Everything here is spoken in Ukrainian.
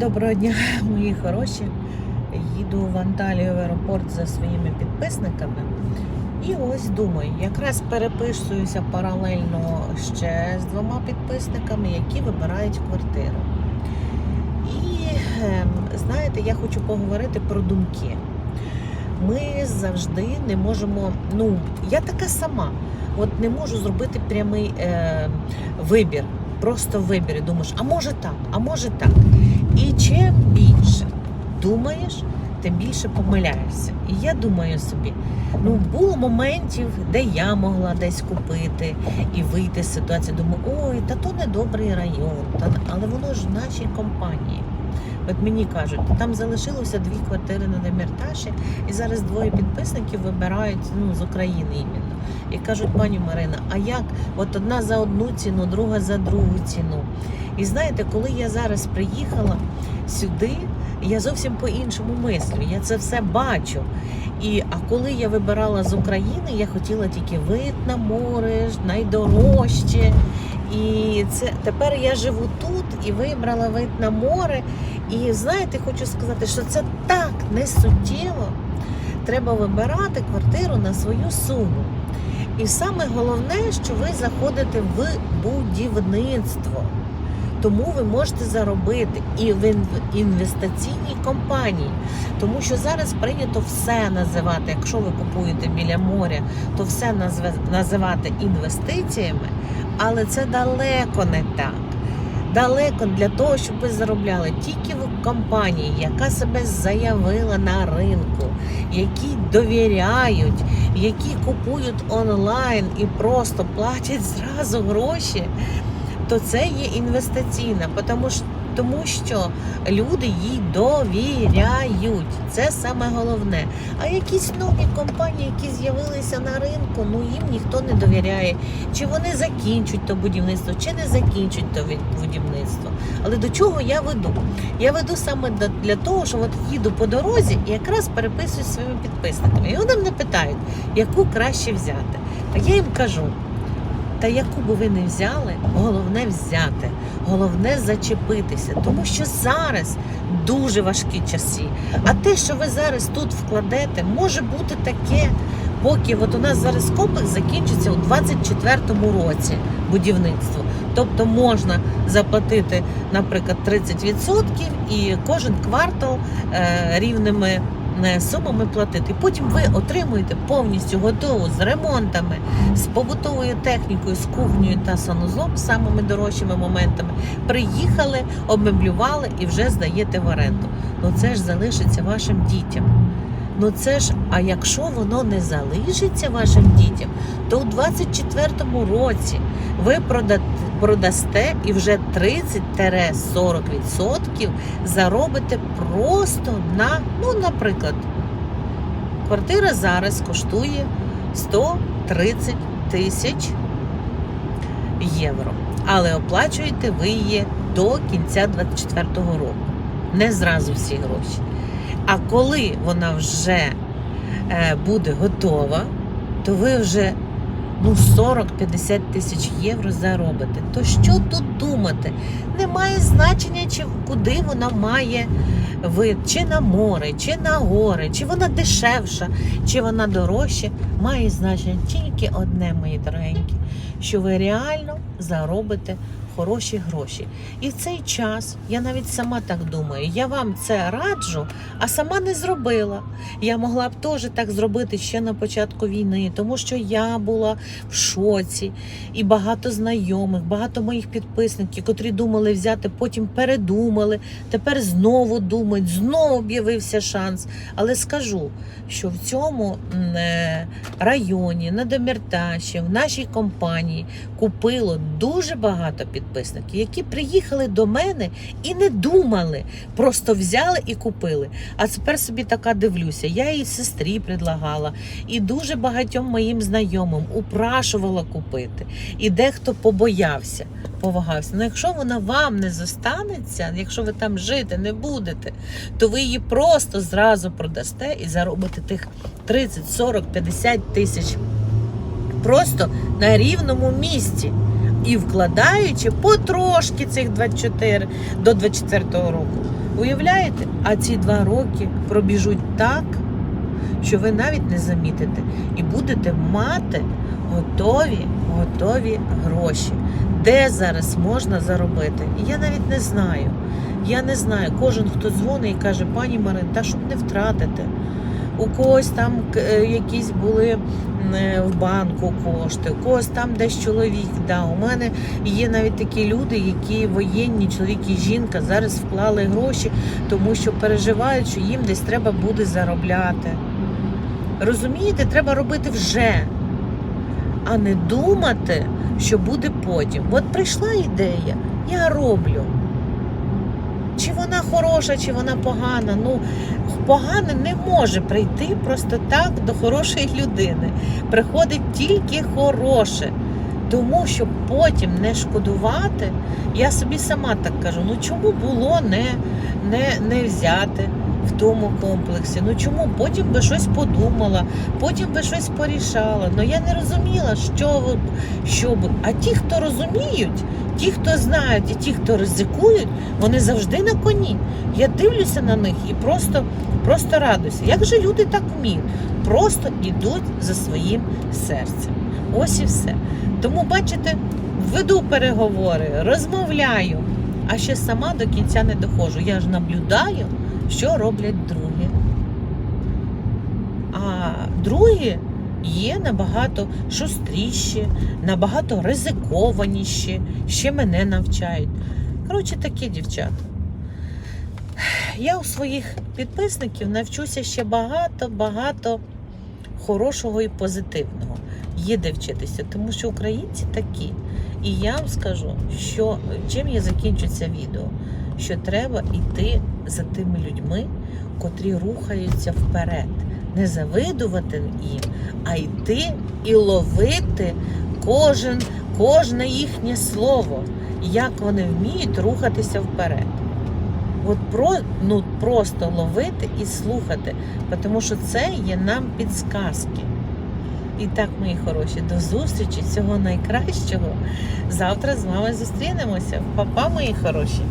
Доброго дня, мої хороші. Їду в Анталію в аеропорт за своїми підписниками. І ось думаю, якраз переписуюся паралельно ще з двома підписниками, які вибирають квартиру. І ем, знаєте, я хочу поговорити про думки. Ми завжди не можемо. Ну, я така сама. От не можу зробити прямий е, вибір. Просто вибір. І думаєш, а може так, а може так. І чим більше думаєш, тим більше помиляєшся. І я думаю собі, ну було моментів, де я могла десь купити і вийти з ситуації. Думаю, ой, та то не добрий район, та але воно ж в нашій компанії. От мені кажуть, там залишилося дві квартири на Демірташі, і зараз двоє підписників вибирають ну, з України іменно. І кажуть, пані Марина, а як? От одна за одну ціну, друга за другу ціну. І знаєте, коли я зараз приїхала сюди, я зовсім по-іншому мислю. Я це все бачу. І, а коли я вибирала з України, я хотіла тільки вид на море, найдорожче. І це тепер я живу тут і вибрала вид на море. І знаєте, хочу сказати, що це так не суттєво. Треба вибирати квартиру на свою суму. І саме головне, що ви заходите в будівництво. Тому ви можете заробити і в інвестиційній компанії. Тому що зараз прийнято все називати, якщо ви купуєте біля моря, то все називати інвестиціями, але це далеко не так. Далеко для того, щоб ви заробляли тільки в компанії, яка себе заявила на ринку, які довіряють, які купують онлайн і просто платять зразу гроші, то це є інвестиційна, тому що, тому що люди їй довіряють. Це саме головне. А якісь нові компанії, які з'явилися на ринку, ну їм ніхто не довіряє. Чи вони закінчать то будівництво, чи не закінчать то будівництво. Але до чого я веду? Я веду саме для того, що от їду по дорозі і якраз переписуюсь зі своїми підписниками. І вони мене питають, яку краще взяти. А я їм кажу. Та яку би ви не взяли, головне взяти, головне зачепитися, тому що зараз дуже важкі часи. А те, що ви зараз тут вкладете, може бути таке, поки от у нас зараз комплекс закінчиться у 24-му році будівництво. Тобто можна заплатити, наприклад, 30% і кожен квартал е, рівними сумами платити. Потім ви отримуєте повністю готову з ремонтами, з побутовою технікою, з кухнею та санузлом, самими дорожчими моментами. Приїхали, обмеблювали і вже здаєте в оренду. Ну це ж залишиться вашим дітям. Ну це ж, а якщо воно не залишиться вашим дітям, то у 24-му році ви продасте і вже 30-40% заробите просто на, ну, наприклад, квартира зараз коштує 130 тисяч євро. Але оплачуєте ви її до кінця 24-го року. Не зразу всі гроші. А коли вона вже е, буде готова, то ви вже ну, 40-50 тисяч євро заробите. То що тут думати? Немає значення, чи куди вона має вид, чи на море, чи на гори, чи вона дешевша, чи вона дорожча. Має значення тільки одне, мої дорогенькі, що ви реально заробите хороші гроші. І в цей час я навіть сама так думаю. Я вам це раджу, а сама не зробила. Я могла б теж так зробити ще на початку війни, тому що я була в шоці, і багато знайомих, багато моїх підписників, котрі думали взяти, потім передумали. Тепер знову думають, знову об'явився шанс. Але скажу, що в цьому е, районі, на Демірташі, в нашій компанії купило дуже багато підписників, які приїхали до мене і не думали, просто взяли і купили. А тепер собі така дивлюся. Я їй сестрі предлагала, і дуже багатьом моїм знайомим упрашувала купити. І дехто побоявся, повагався. Ну, якщо вона вам не зостанеться, якщо ви там жити не будете, то ви її просто зразу продасте і заробите тих 30, 40, 50 тисяч просто на рівному місці. І вкладаючи потрошки цих 24 до 24 року. Уявляєте? А ці два роки пробіжуть так, що ви навіть не замітите, і будете мати готові, готові гроші. Де зараз можна заробити? Я навіть не знаю. Я не знаю. Кожен, хто дзвонить і каже, пані Марин, та щоб не втратити. У когось там е, якісь були е, в банку кошти, у когось там десь чоловік дав. У мене є навіть такі люди, які воєнні, чоловік і жінка зараз вклали гроші, тому що переживають, що їм десь треба буде заробляти. Розумієте, треба робити вже, а не думати, що буде потім. От прийшла ідея, я роблю. Чи вона хороша, чи вона погана. Ну, погане не може прийти просто так до хорошої людини. Приходить тільки хороше. Тому що потім не шкодувати, я собі сама так кажу: ну чому було не, не, не взяти в тому комплексі? Ну чому потім би щось подумала, потім би щось порішала. Ну я не розуміла, що, що би. А ті, хто розуміють, ті, хто знають, і ті, хто ризикують, вони завжди на коні. Я дивлюся на них і просто, просто радуюся. Як же люди так вміють? Просто йдуть за своїм серцем. Ось і все. Тому, бачите, веду переговори, розмовляю, а ще сама до кінця не доходжу. Я ж наблюдаю, що роблять другі. А другі є набагато шустріші, набагато ризикованіші, ще мене навчають. Коротше, такі дівчата. Я у своїх підписників навчуся ще багато-багато хорошого і позитивного. Є де вчитися, тому що українці такі. І я вам скажу, що чим я закінчу це відео, що треба йти за тими людьми, котрі рухаються вперед, не завидувати їм, а йти і ловити кожен, кожне їхнє слово, як вони вміють рухатися вперед. От про, ну, просто ловити і слухати, тому що це є нам підсказки. І так, мої хороші, до зустрічі, всього найкращого. Завтра з вами зустрінемося. Па-па, мої хороші!